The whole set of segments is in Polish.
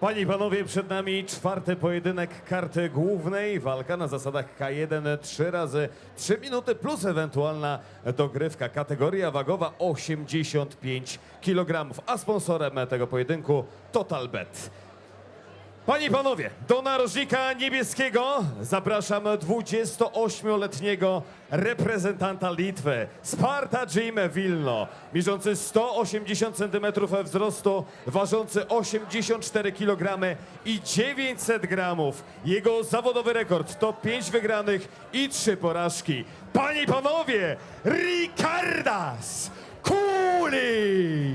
Panie i panowie, przed nami czwarty pojedynek karty głównej. Walka na zasadach K1 3 razy 3 minuty plus ewentualna dogrywka. Kategoria wagowa 85 kg. A sponsorem tego pojedynku Total Bet. Panie i panowie, do narożnika niebieskiego zapraszam 28-letniego reprezentanta Litwy, Sparta Jim Wilno, mierzący 180 cm wzrostu, ważący 84 kg i 900 gramów. Jego zawodowy rekord to 5 wygranych i 3 porażki. Panie i panowie, Ricardas Kulis!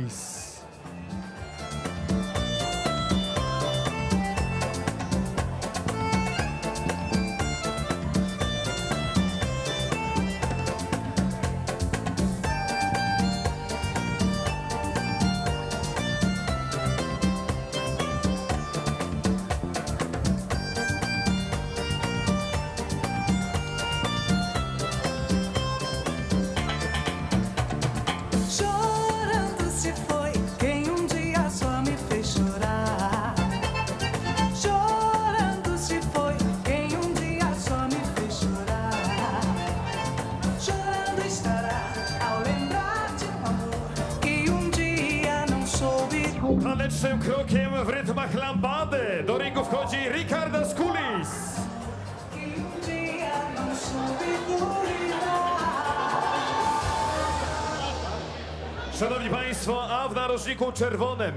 Tanecznym krokiem w rytmach lambady do ringu wchodzi Ricardas Kulis. que dia não soube cuidar. Szanowni Państwo, a w narożniku czerwonym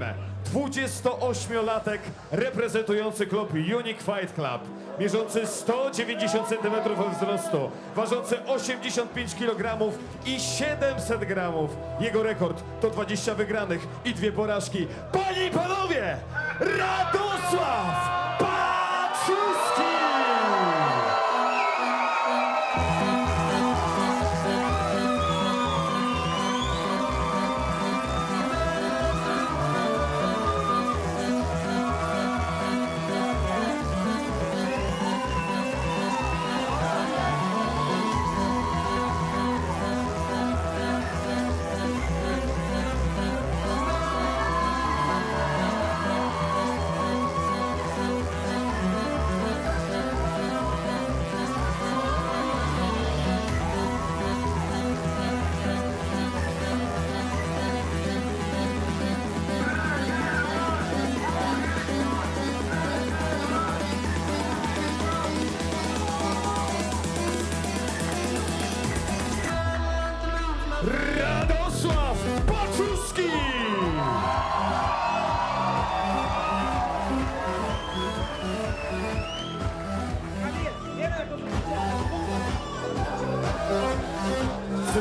28-latek reprezentujący klub Unique Fight Club, mierzący 190 cm wzrostu, ważący 85 kg i 700 gramów. Jego rekord to 20 wygranych i dwie porażki. Panie i panowie, Radosław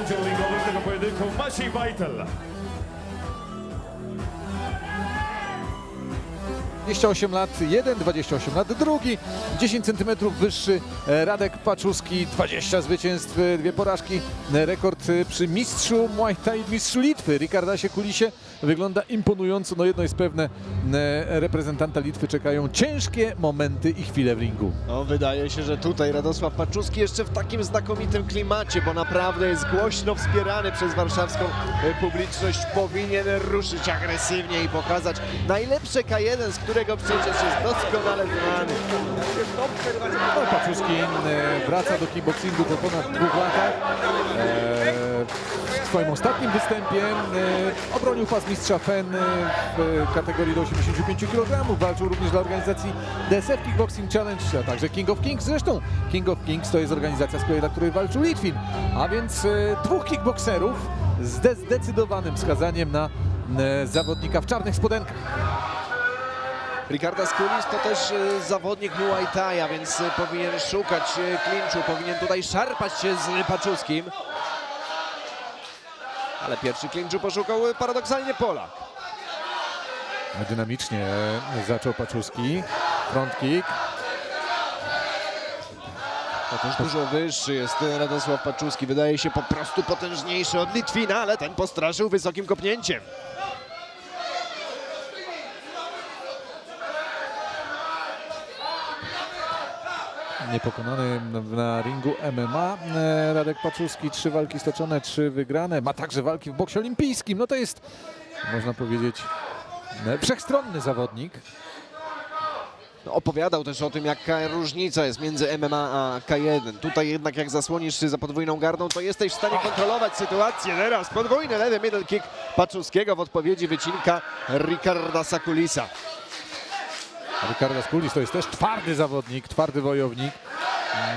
Sędzią ringowym tego pojedynku Maciej Wajtel. 28 lat, jeden, 28 lat, drugi, 10 cm wyższy, e, Radek Paczuski, 20 zwycięstw, e, dwie porażki, E, rekord przy mistrzu Muay Thai, mistrzu Litwy, Ricardasie Kulisie, wygląda imponująco, no jedno jest pewne, reprezentanta Litwy czekają ciężkie momenty i chwile w ringu. No, wydaje się, że tutaj Radosław Paczuski jeszcze w takim znakomitym klimacie, bo naprawdę jest głośno wspierany przez warszawską publiczność. Powinien ruszyć agresywnie i pokazać najlepsze K1, z którego przecież jest doskonale znany. No, Paczuski e, wraca do kickboxingu po ponad dwóch latach. E, W swoim ostatnim występie e, obronił pas mistrza FEN w kategorii do 85 kg. Walczył również dla organizacji DSF Kickboxing Challenge, a także King of Kings. Zresztą King of Kings to jest organizacja, z dla której walczył Litwin. A więc dwóch kickboxerów z zdecydowanym wskazaniem na zawodnika w czarnych spodenkach. Ricardo Skulis to też e, zawodnik Muay Thai, a więc e, powinien szukać e, klinczu, powinien tutaj szarpać się z Paczuskim. Ale pierwszy klinczu poszukał paradoksalnie Polak. Dynamicznie zaczął Paczuski. Front kick. To też dużo wyższy jest Radosław Paczuski. Wydaje się po prostu potężniejszy od Litwina, ale ten postraszył wysokim kopnięciem. Niepokonany na ringu MMA. E, Radek Paczuski, trzy walki stoczone, trzy wygrane. Ma także walki w boksie olimpijskim. No to jest, można powiedzieć, e, wszechstronny zawodnik. opowiadał też o tym, jaka różnica jest między MMA a K1. Tutaj jednak jak zasłonisz się za podwójną gardą, to jesteś w stanie kontrolować sytuację. Teraz podwójny lewy middle kick Paczuskiego w odpowiedzi wycinka Ricarda Sakulisa. Ricardo Skulis to jest też twardy zawodnik, twardy wojownik.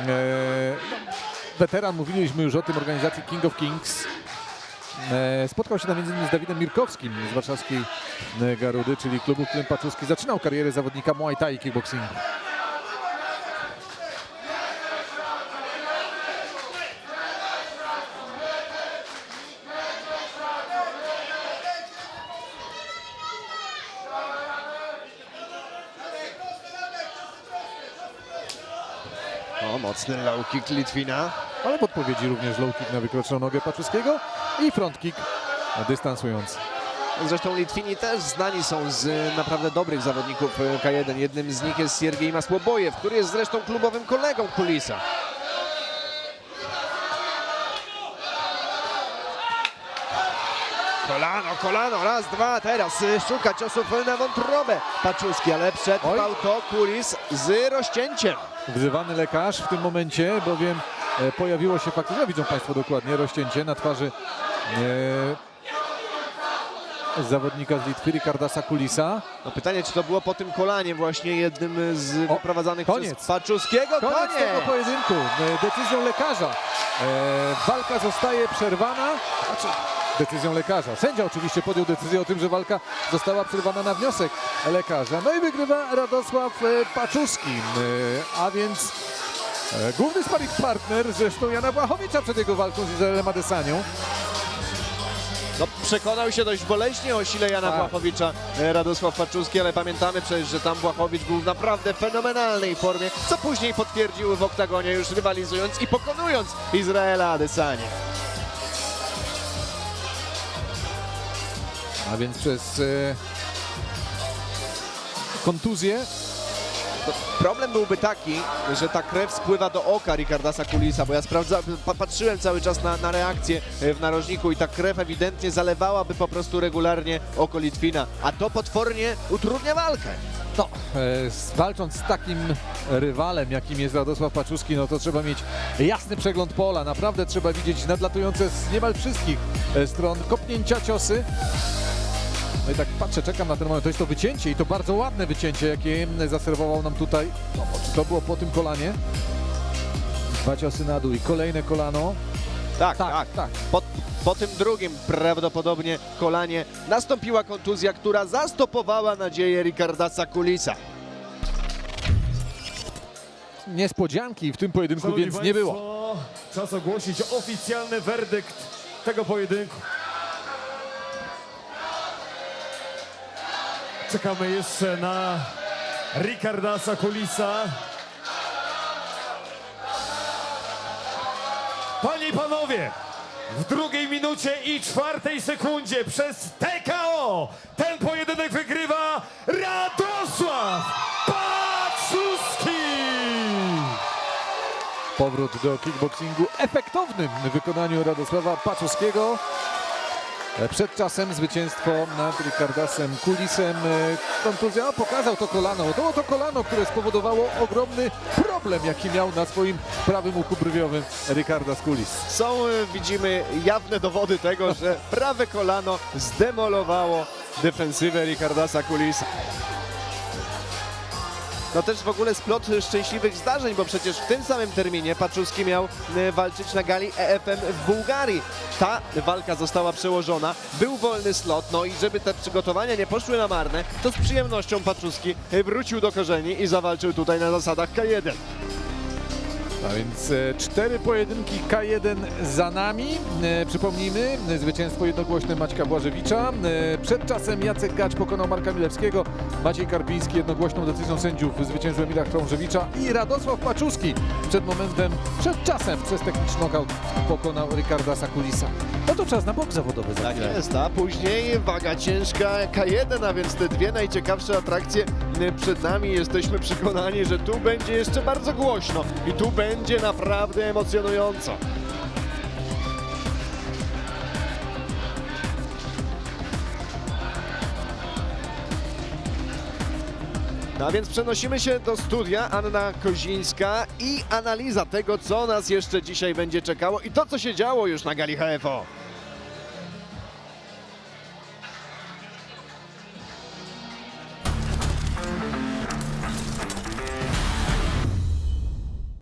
E, weteran, mówiliśmy już o tym, organizacji King of Kings. E, spotkał się tam m.in. z Dawidem Mirkowskim z warszawskiej e, Garudy, czyli klubu, w którym Paczuski zaczynał karierę zawodnika Muay Thai i kickboxingu. O, mocny low kick Litwina. Ale w odpowiedzi również low kick na wykroczoną nogę Paczuskiego i front kick dystansujący. Zresztą Litwini też znani są z naprawdę dobrych zawodników e, K1. Jednym z nich jest Siergiej Masłobojew, który jest zresztą klubowym kolegą Kulisa. Kolano, kolano, raz, dwa, teraz y, szuka ciosów na wątrobę Paczuski, ale przetrwał to Kulis z rozcięciem. Wzywany lekarz w tym momencie, bowiem e, pojawiło się faktycznie, widzą Państwo dokładnie, rozcięcie na twarzy e, zawodnika z Litwy, Ricardasa Kulisa. No pytanie, czy to było po tym kolanie właśnie jednym z O, wyprowadzanych koniec. przez Paczuskiego? Koniec tego pojedynku. E, Decyzją lekarza. E, Walka zostaje przerwana. Znaczy, decyzją lekarza. Sędzia oczywiście podjął decyzję o tym, że walka została przerwana na wniosek lekarza. No i wygrywa Radosław e, Paczuski. E, A więc e, główny sparring partner zresztą Jana Błachowicza przed jego walką z Izraelem Adesanią. No, przekonał się dość boleśnie o sile Jana Tak. Błachowicza Radosław Paczuski, ale pamiętamy przecież, że tam Błachowicz był w naprawdę fenomenalnej formie, co później potwierdził w oktagonie już rywalizując i pokonując Izraela Adesanie. A więc przez e, kontuzję To problem byłby taki, że ta krew spływa do oka Ricardasa Kulisa, bo ja sprawdza, pa, patrzyłem cały czas na, na reakcję e, w narożniku i ta krew ewidentnie zalewałaby po prostu regularnie oko Litwina, a to potwornie utrudnia walkę. No, e, walcząc z takim rywalem, jakim jest Radosław Paczuski, no to trzeba mieć jasny przegląd pola. Naprawdę trzeba widzieć nadlatujące z niemal wszystkich e, stron kopnięcia, ciosy. No i tak patrzę, czekam na ten moment. To jest to wycięcie i to bardzo ładne wycięcie, jakie zaserwował nam tutaj. No, czy to było po tym kolanie? Dwa ciosy na dół i kolejne kolano. Tak, Tak, tak. tak. Po, po tym drugim prawdopodobnie kolanie nastąpiła kontuzja, która zastopowała nadzieję Ricardasa Kulisa. Niespodzianki w tym pojedynku Szanowni więc nie było. Państwo, Czas ogłosić oficjalny werdykt tego pojedynku. Czekamy jeszcze na Ricardasa Kulisa. Panie i panowie, w drugiej minucie i czwartej sekundzie przez TKO ten pojedynek wygrywa Radosław Paczuski! Powrót do kickboxingu efektownym w wykonaniu Radosława Paczuskiego. E, Przed czasem zwycięstwo nad Ricardasem Kulisem. E, Kontuzja pokazał to kolano. To było to kolano, które spowodowało ogromny problem, jaki miał na swoim prawym uchu brwiowym Ricardas Kulis. Są, y, widzimy, jawne dowody tego, że prawe kolano zdemolowało defensywę Ricardasa Kulisa. No też w ogóle splot szczęśliwych zdarzeń, bo przecież w tym samym terminie Paczuski miał y, walczyć na gali EFM w Bułgarii. Ta walka została przełożona, był wolny slot, no i żeby te przygotowania nie poszły na marne, to z przyjemnością Paczuski wrócił do korzeni i zawalczył tutaj na zasadach K1. A więc e, cztery pojedynki K1 za nami. E, Przypomnijmy, e, zwycięstwo jednogłośne Maćka Błażewicza. Przed czasem Jacek Gać pokonał Marka Milewskiego. Maciej Karpiński jednogłośną decyzją sędziów zwyciężył Emila Krążewicza i Radosław Paczuski przed momentem, przed czasem przez techniczny knockout pokonał Ricardasa Kulisa. No to czas na bok zawodowy za Tak jest, a później waga ciężka K1, a więc te dwie najciekawsze atrakcje przed nami. Jesteśmy przekonani, że tu będzie jeszcze bardzo głośno i tu będzie naprawdę emocjonująco. No więc przenosimy się do studia. Anna Kozińska i analiza tego, co nas jeszcze dzisiaj będzie czekało i to, co się działo już na gali HFO.